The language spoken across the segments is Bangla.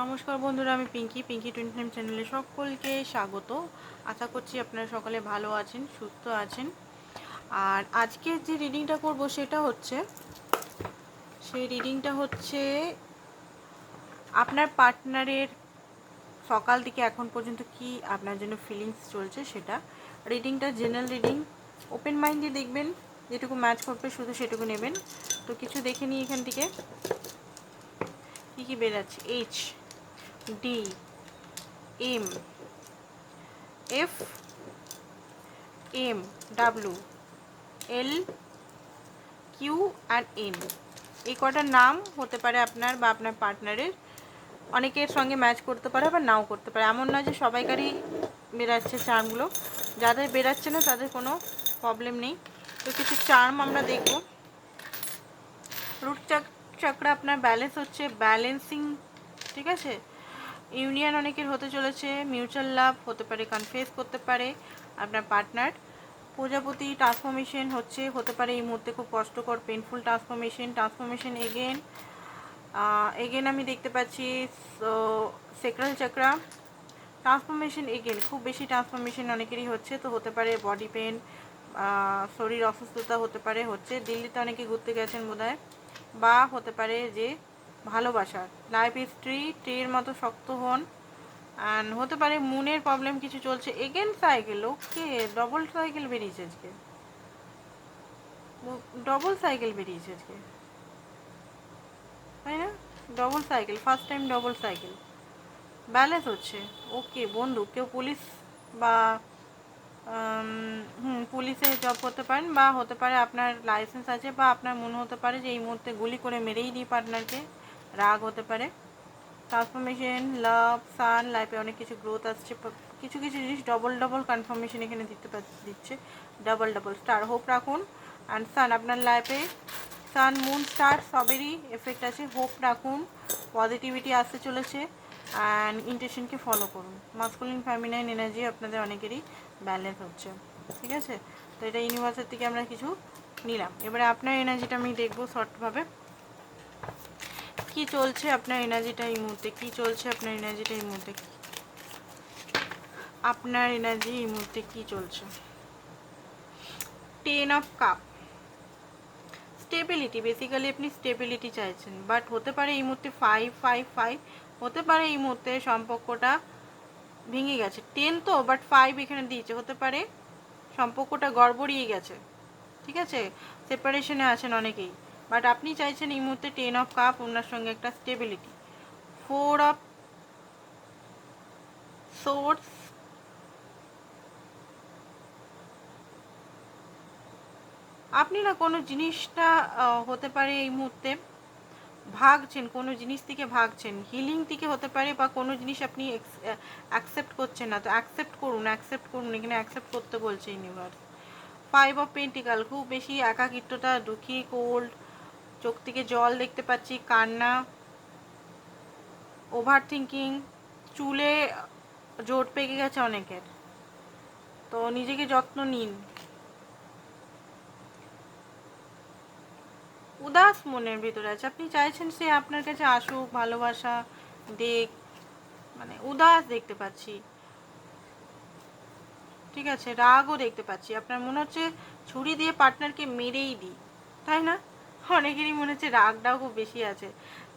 নমস্কার বন্ধুরা, আমি পিঙ্কি পিঙ্কি টোয়েন্টি নাইন চ্যানেলে সকলকে স্বাগত। আশা করছি আপনারা সকলে ভালো আছেন, সুস্থ আছেন। আর আজকে যে রিডিংটা করব সেটা হচ্ছে, সেই রিডিংটা হচ্ছে, আপনার পার্টনারের সকাল থেকে এখন পর্যন্ত কি আপনার জন্য ফিলিংস চলছে সেটা। রিডিংটা জেনারেল রিডিং ওপেন মাইন্ডে দেখবেন, যেটুকু ম্যাচ করবে শুধু সেটুকু নেবেন। তো কিছু দেখে নিই এখান থেকে। কী কী বেরাচ্ছে H D M F M W L Q R N এই কটার নাম হতে পারে আপনার বা আপনার পার্টনারের। অনেকের সঙ্গে ম্যাচ করতে পারে বা নাও করতে পারে। এমন না যে সবাইকারই বেরাচ্ছে চার্মগুলো যাদের বেরাচ্ছে না, তাদের কোনো প্রবলেম নেই। তো কিছু চার্ম আমরা দেখব। রুট চাকরা আপনার ব্যালেন্স হচ্ছে ব্যালেন্সিং ঠিক আছে? ইউনিয়ন অনেকের হতে চলেছে, মিউচুয়াল লাভ হতে পারে, কনফেস করতে পারে আপনার পার্টনার। প্রজাপতি ট্রান্সফরমেশন হচ্ছে, হতে পারে এই মুহূর্তে খুব কষ্টকর painful transformation. Transformation again again আমি দেখতে পাচ্ছি সেক্রাল চাকরা ট্রান্সফরমেশন এগেন খুব বেশি ট্রান্সফরমেশন অনেকেরই হচ্ছে, তো হতে পারে বডি পেন শরীর অসুস্থতা হতে পারে, হচ্ছে দিল্লিতে অনেকে ঘুরতে গেছেন বোধ বা হতে পারে যে ভালোবাসার লাইফ হিস্ট্রি ট্রির মতো শক্ত হন। অ্যান্ড হতে পারে মুনের প্রবলেম কিছু চলছে। Again cycle okay double cycle বেরিয়েছে আজকে। ডবল সাইকেল বেরিয়েছে আজকে। তাই না? Double cycle first time double cycle balance হচ্ছে। ওকে বন্ধু, কেউ পুলিশ বা হুম পুলিশে জব করতে পারেন বা হতে পারে আপনার লাইসেন্স আছে বা আপনার মনে হতে পারে যে এই মুহূর্তে গুলি করে মেরেই দিই পার্টনারকে রাগ হতে পারে। ট্রান্সফরমেশন লাভ সান লাইফে অনেক কিছু গ্রোথ আসছে। কিছু কিছু জিনিস ডবল ডবল কনফার্মেশন এখানে দিতে দিচ্ছে। ডাবল ডাবল স্টার হোপ রাখুন। অ্যান্ড সান আপনার লাইফে সান মুন স্টার সবেরই এফেক্ট আছে। হোপ রাখুন। পজিটিভিটি আসতে চলেছে। অ্যান্ড ইন্টেনশনকে ফলো করুন। মাস্কুলিন ফ্যামিনাইন এনার্জি আপনাদের অনেকেরই ব্যালেন্স হচ্ছে। ঠিক আছে? তো এটা ইউনিভার্সের থেকে আমরা কিছু নিলাম। এবারে আপনার এনার্জিটা আমি দেখব শর্টভাবে কি চলছে আপনার এনার্জিটা এই মুহূর্তে? কি চলছে আপনার এনার্জিটা এই মুহূর্তে? আপনার এনার্জি এই মুহূর্তে কি চলছে? Ten of cup stability basically আপনি স্টেবিলিটি চাইছেন বাট হতে পারে এই মুহূর্তে ফাইভ ফাইভ ফাইভ হতে পারে এই মুহূর্তে সম্পর্কটা ভেঙে গেছে। টেন তো বাট ফাইভ এখানে দিয়েছে, হতে পারে সম্পর্কটা গড়বড়িয়ে গেছে। ঠিক আছে? সেপারেশনে আছেন অনেকেই। বাট আপনি চাইছেন এই মুহূর্তে টেন অফ কাপ, ওনার সঙ্গে একটা স্টেবিলিটি ফোর অফ সোর্স আপনি না কোনো জিনিসটা হতে পারে এই মুহূর্তে ভাগছেন, কোনো জিনিস থেকে ভাগছেন হিলিং থেকে হতে পারে বা কোনো জিনিস আপনি অ্যাকসেপ্ট করছেন না। তো অ্যাকসেপ্ট করুন অ্যাকসেপ্ট করুন, এখানে অ্যাকসেপ্ট করতে বলছে ইউনিভার্স ফাইভ অফ পেন্টিকাল খুব বেশি একাকিত্বটা, দুঃখী কোল্ড চোখ থেকে জল দেখতে পাচ্ছি, কান্না ওভার থিঙ্কিং চুলে জোট পেকে গেছে অনেকের। তো নিজেকে যত্ন নিন। উদাস মনের ভিতরে আছে। আপনি চাইছেন সে আপনার কাছে আসুক, ভালোবাসা দেখ মানে উদাস দেখতে পাচ্ছি। ঠিক আছে, রাগও দেখতে পাচ্ছি। আপনার মনে হচ্ছে ছুরি দিয়ে পার্টনারকে মেরেই দিই, তাই না? অনেকেরই মনে হচ্ছে রাগটাও খুব বেশি আছে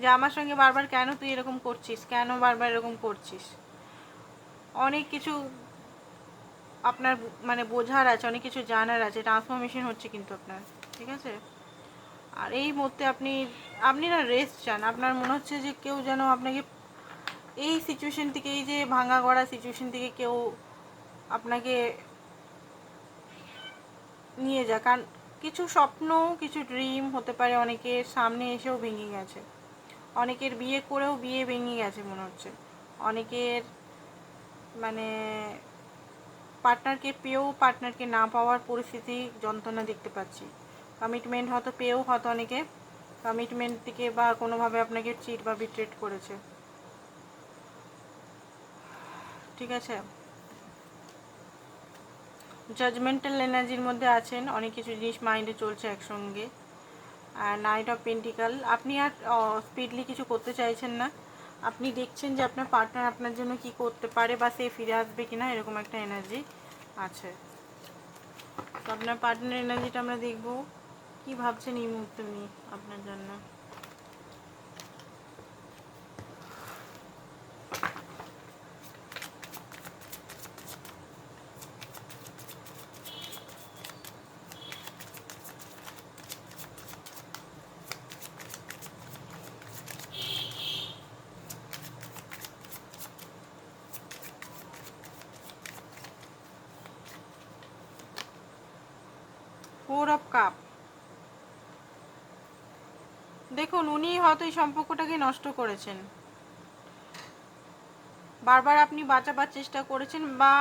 যে আমার সঙ্গে বারবার কেন তুই এরকম করছিস? কেন বারবার এরকম করছিস? অনেক কিছু আপনার মানে বোঝার আছে, অনেক কিছু জানার আছে ট্রান্সফরমেশন হচ্ছে কিন্তু আপনার, ঠিক আছে? আর এই মুহূর্তে আপনি আপনি না রেস্ট চান, আপনার মনে হচ্ছে যে কেউ যেন আপনাকে এই সিচুয়েশন থেকে, এই যে ভাঙা গড়া সিচুয়েশন থেকে কেউ আপনাকে নিয়ে যাক। কারণ কিছু স্বপ্ন, কিছু ড্রিম হতে পারে অনেকের সামনে এসেও ভেঙে গেছে। অনেকের বিয়ে করেও বিয়ে ভেঙে গেছে মনে হচ্ছে। অনেকের মানে পার্টনারকে পেয়েও পার্টনারকে না পাওয়ার পরিস্থিতি যন্ত্রণা দেখতে পাচ্ছি। কমিটমেন্ট হয়তো পেয়েও হয়তো অনেকে কমিটমেন্ট থেকে বা কোনোভাবে আপনাকে চিট বা বিট্রেট করেছে। ঠিক আছে? জাজমেন্টাল এনার্জির মধ্যে আছেন, অনেক কিছু জিনিস মাইন্ডে চলছে একসঙ্গে। আর নাইট অফ পেন্টিকাল আপনি আর স্পিডলি কিছু করতে চাইছেন না। আপনি দেখছেন যে আপনার পার্টনার আপনার জন্য কি করতে পারে বা সে ফিরে আসবে কিনা, এরকম একটা এনার্জি আছে। তো আপনার পার্টনার এনার্জিটা আমরা দেখব। কি ভাবছেন এই মুহূর্তে উনি আপনার জন্য? ফোর অফ কাপ দেখুন, উনি হয়তো এই সম্পর্কটাকে নষ্ট করেছেন। বারবার আপনি বাঁচাবার চেষ্টা করেছেন বা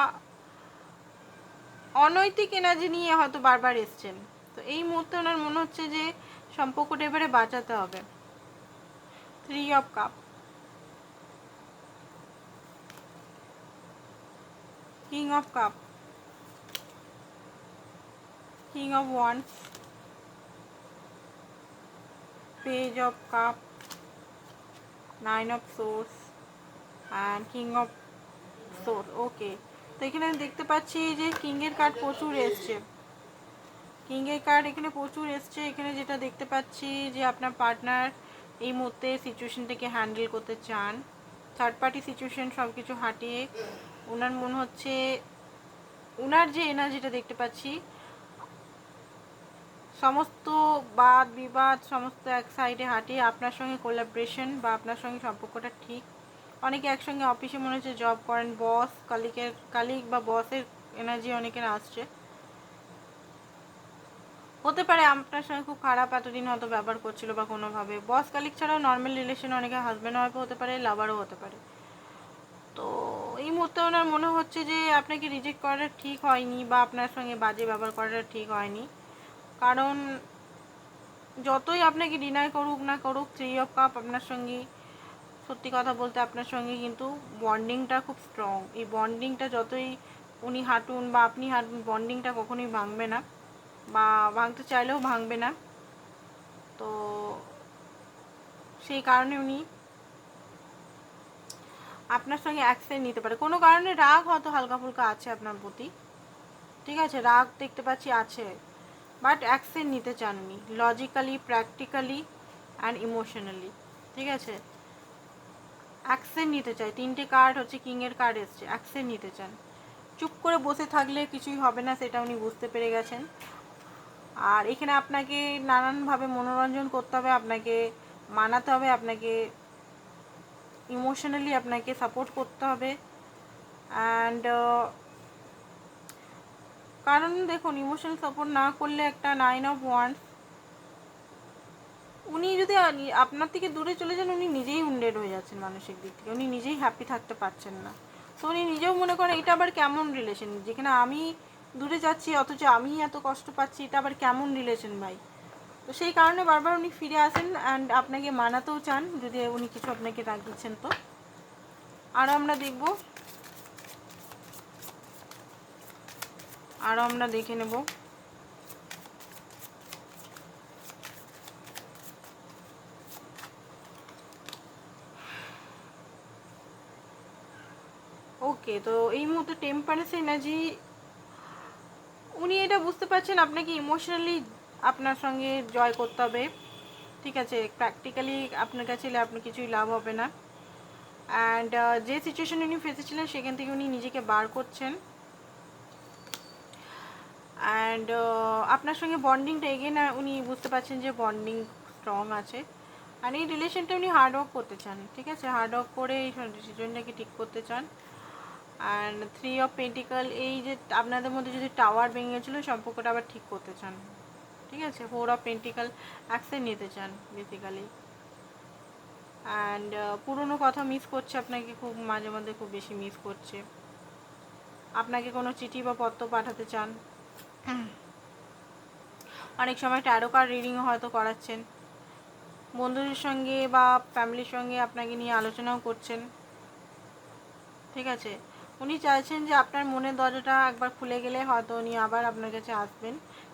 অনৈতিক এনার্জি নিয়ে হয়তো বারবার এসছেন। তো এই মুহূর্তে ওনার মনে হচ্ছে যে সম্পর্কটা এবারে বাঁচাতে হবে। Three of cup king of cup king of wands page of cup nine of swords. And king of swords. Okay তো এখানে দেখতে পাচ্ছি যে কিংয়ের কার্ড প্রচুর এসছে। কিংয়ের কার্ড এখানে প্রচুর এসছে। এখানে যেটা দেখতে পাচ্ছি যে আপনার পার্টনার এই মুহূর্তে সিচুয়েশনটাকে হ্যান্ডেল করতে চান। থার্ড পার্টি সিচুয়েশন সব কিছু হাঁটিয়ে ওনার মনে হচ্ছে ওনার যে এনার্জিটা দেখতে পাচ্ছি সমস্ত বাদ, বিবাদ, সমস্ত এক সাইডে হাঁটিয়ে আপনার সঙ্গে কোলাবরেশন বা আপনার সঙ্গে সম্পর্কটা ঠিক। অনেকে একসঙ্গে অফিসে মনে হচ্ছে জব করেন বস কালিকের কালিক বা বসের এনার্জি অনেকের আসছে। হতে পারে আপনার সঙ্গে খুব খারাপ এতদিন হয়তো ব্যবহার করছিল বা কোনোভাবে। বস কালিক ছাড়াও নর্মাল রিলেশন অনেকে হাজব্যান্ড ওয়াইফও হতে পারে লাভারও হতে পারে। তো এই মুহূর্তে ওনার মনে হচ্ছে যে আপনাকে রিজেক্ট করাটা ঠিক হয়নি বা আপনার সঙ্গে বাজে ব্যবহার করাটা ঠিক হয়নি। কারণ যতই আপনাকে ডিনাই করুক না করুক থ্রি অফ কাপ আপনার সঙ্গে, সত্যি কথা বলতে আপনার সঙ্গে কিন্তু বন্ডিংটা খুব স্ট্রং এই বন্ডিংটা যতই উনি হাঁটুন বা আপনি হাঁটুন বন্ডিংটা কখনোই ভাঙবে না বা ভাঙতে চাইলেও ভাঙবে না। তো সেই কারণে উনি আপনার সঙ্গে অ্যাকশন নিতে পারে। কোনো কারণে রাগ হয়তো হালকা ফুলকা আছে আপনার প্রতি। ঠিক আছে, রাগ দেখতে পাচ্ছি আছে। বাট অ্যাকশন নিতে চান উনি লজিক্যালি প্র্যাকটিক্যালি অ্যান্ড ইমোশনালি ঠিক আছে? অ্যাকশন নিতে চাই। তিনটে কার্ড হচ্ছে কিংয়ের কার্ড এসছে। অ্যাকশন নিতে চান। চুপ করে বসে থাকলে কিছুই হবে না, সেটা উনি বুঝতে পেরে গেছেন। আর এখানে আপনাকে নানানভাবে মনোরঞ্জন করতে হবে, আপনাকে মানাতে হবে, আপনাকে ইমোশনালি আপনাকে সাপোর্ট করতে হবে। অ্যান্ড কারণ দেখুন ইমোশনাল সাপোর্ট না করলে একটা নাইন অফ ওয়ান্স উনি যদি আপনার থেকে দূরে চলে যান, উনি নিজেই উন্ডেড হয়ে যাচ্ছেন মানসিক দিক থেকে। উনি নিজেই হ্যাপি থাকতে পারছেন না। তো উনি নিজেও মনে করেন, এটা আবার কেমন রিলেশন যেখানে আমি দূরে যাচ্ছি, অথচ আমি এত কষ্ট পাচ্ছি, এটা আবার কেমন রিলেশন ভাই? তো সেই কারণে বারবার উনি ফিরে আসেন অ্যান্ড আপনাকে মানাতেও চান, যদি উনি কিছু আপনাকে রাগিয়েছেন তো। আরও আমরা দেখব আরও আমরা দেখে নেব। ওকে, তো এই মুহূর্তে টেম্পারেন্স এনার্জি উনি এটা বুঝতে পারছেন আপনাকে ইমোশনালি আপনার সঙ্গে জয় করতে হবে। ঠিক আছে প্র্যাকটিক্যালি আপনার কাছে এলে আপনার কিছুই লাভ হবে না। অ্যান্ড যে সিচুয়েশন উনি ফেসেছিলেন সেখান থেকে উনি নিজেকে বার করছেন। অ্যান্ড আপনার সঙ্গে বন্ডিংটা এগেন উনি বুঝতে পারছেন যে বন্ডিং স্ট্রং আছে। আর এই রিলেশনটা উনি হার্ড ওয়ার্ক করতে চান, ঠিক আছে? হার্ড ওয়ার্ক করে এই সিচুয়েশনটাকে ঠিক করতে চান। অ্যান্ড থ্রি অফ পেন্টিকাল এই যে আপনাদের মধ্যে যদি টাওয়ার ভেঙে গেছিল সম্পর্কটা আবার ঠিক করতে চান। ঠিক আছে? ফোর অফ পেন্টিকাল অ্যাকশন নিতে চান বেসিক্যালি অ্যান্ড পুরনো কথা মিস করছে আপনাকে খুব, মাঝে মধ্যে খুব বেশি মিস করছে। আপনাকে কোনো চিঠি বা পত্র পাঠাতে চান অনেক সময় ট্যারো কার্ড রিডিংও হয়তো করাচ্ছেন। বন্ধুদের সঙ্গে বা ফ্যামিলির সঙ্গে আপনাকে নিয়ে আলোচনাও করছেন। ঠিক আছে? উনি চাইছেন যে আপনার মনের দরজাটা একবার খুলে গেলে হয়তো উনি আবার আপনার কাছে আসবেন।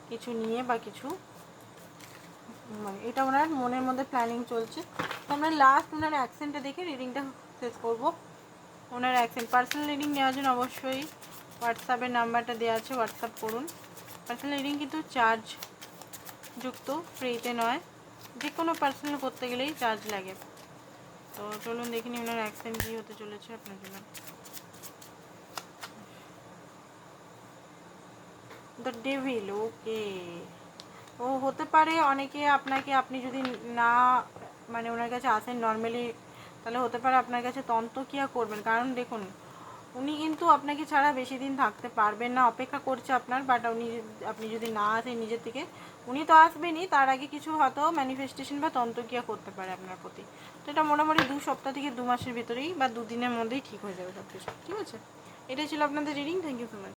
কিছু নিয়ে বা কিছু। মানে এটা ওনার মনের মধ্যে প্ল্যানিং চলছে। তো আমরা লাস্ট ওনার অ্যাকসেন্টটা দেখে রিডিংটা শেষ করব। ওনার অ্যাকসেন্ট পার্সোনাল রিডিং নেওয়ার জন্য অবশ্যই হোয়াটসঅ্যাপের নাম্বারটা দেওয়া আছে হোয়াটসঅ্যাপ করুন। পার্সোনাল রিডিং কিন্তু চার্জ যুক্ত ফ্রিতে নয়। যে কোনো পার্সোনাল করতে গেলেই চার্জ লাগে। তো চলুন দেখে নিই ওনার অ্যাকসেন্ট কী হতে চলেছে আপনার জন্য। দ্য ডেভিল ওকে ও হতে পারে অনেকে আপনাকে, আপনি যদি না মানে ওনার কাছে আসেন নর্মালি তাহলে হতে পারে আপনার কাছে তন্ত্রক্রিয়া করবেন। কারণ দেখুন উনি কিন্তু আপনাকে ছাড়া বেশি দিন থাকতে পারবেন না, অপেক্ষা করছে আপনার বাট উনি আপনি যদি না আসেন নিজের থেকে, উনি তো আসবেনই, তার আগে কিছু হয়তো ম্যানিফেস্টেশন বা তন্ত্রক্রিয়া করতে পারে আপনার প্রতি। তো এটা মোটামুটি দু সপ্তাহ থেকে দু মাসের ভিতরেই বা দুদিনের মধ্যেই ঠিক হয়ে যাবে সব কিছু ঠিক আছে? এটাই ছিল আপনাদের reading thank you so much